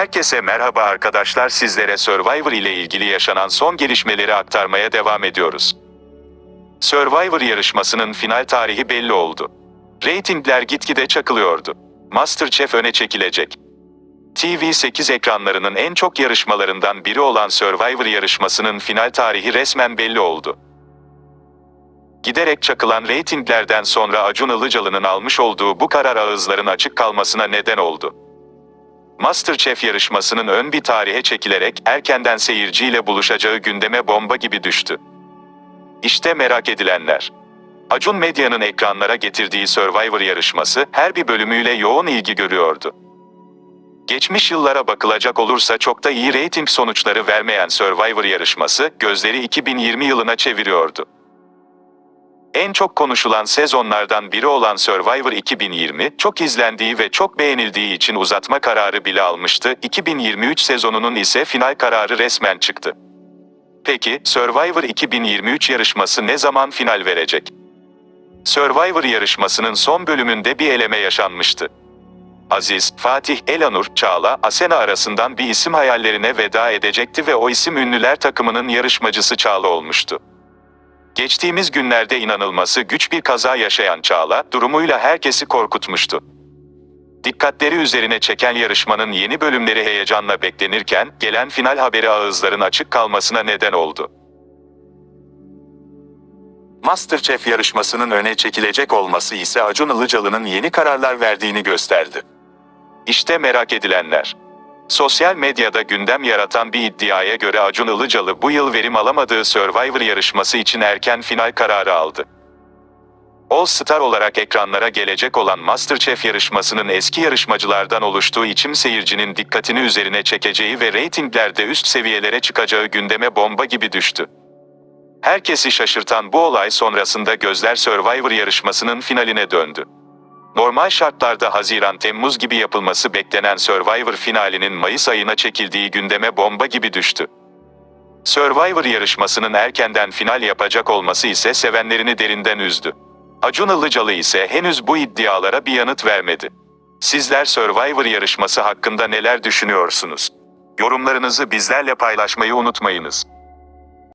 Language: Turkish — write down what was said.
Herkese merhaba arkadaşlar sizlere Survivor ile ilgili yaşanan son gelişmeleri aktarmaya devam ediyoruz. Survivor yarışmasının final tarihi belli oldu. Ratingler gitgide çakılıyordu. Masterchef öne çekilecek. TV8 ekranlarının en çok yarışmalarından biri olan Survivor yarışmasının final tarihi resmen belli oldu. Giderek çakılan reytinglerden sonra Acun Ilıcalı'nın almış olduğu bu karar ağızların açık kalmasına neden oldu. Masterchef yarışmasının ön bir tarihe çekilerek erkenden seyirciyle buluşacağı gündeme bomba gibi düştü. İşte merak edilenler. Acun Medya'nın ekranlara getirdiği Survivor yarışması her bir bölümüyle yoğun ilgi görüyordu. Geçmiş yıllara bakılacak olursa çok da iyi reyting sonuçları vermeyen Survivor yarışması gözleri 2020 yılına çeviriyordu. En çok konuşulan sezonlardan biri olan Survivor 2020, çok izlendiği ve çok beğenildiği için uzatma kararı bile almıştı. 2023 sezonunun ise final kararı resmen çıktı. Peki, Survivor 2023 yarışması ne zaman final verecek? Survivor yarışmasının son bölümünde bir eleme yaşanmıştı. Aziz, Fatih, Elanur, Çağla, Asena arasından bir isim hayallerine veda edecekti ve o isim ünlüler takımının yarışmacısı Çağla olmuştu. Geçtiğimiz günlerde inanılması güç bir kaza yaşayan Çağla, durumuyla herkesi korkutmuştu. Dikkatleri üzerine çeken yarışmanın yeni bölümleri heyecanla beklenirken, gelen final haberi ağızların açık kalmasına neden oldu. Masterchef yarışmasının öne çekilecek olması ise Acun Ilıcalı'nın yeni kararlar verdiğini gösterdi. İşte merak edilenler. Sosyal medyada gündem yaratan bir iddiaya göre Acun Ilıcalı bu yıl verim alamadığı Survivor yarışması için erken final kararı aldı. All Star olarak ekranlara gelecek olan Masterchef yarışmasının eski yarışmacılardan oluştuğu için seyircinin dikkatini üzerine çekeceği ve reytinglerde üst seviyelere çıkacağı gündeme bomba gibi düştü. Herkesi şaşırtan bu olay sonrasında gözler Survivor yarışmasının finaline döndü. Normal şartlarda Haziran-Temmuz gibi yapılması beklenen Survivor finalinin Mayıs ayına çekildiği gündeme bomba gibi düştü. Survivor yarışmasının erkenden final yapacak olması ise sevenlerini derinden üzdü. Acun Ilıcalı ise henüz bu iddialara bir yanıt vermedi. Sizler Survivor yarışması hakkında neler düşünüyorsunuz? Yorumlarınızı bizlerle paylaşmayı unutmayınız.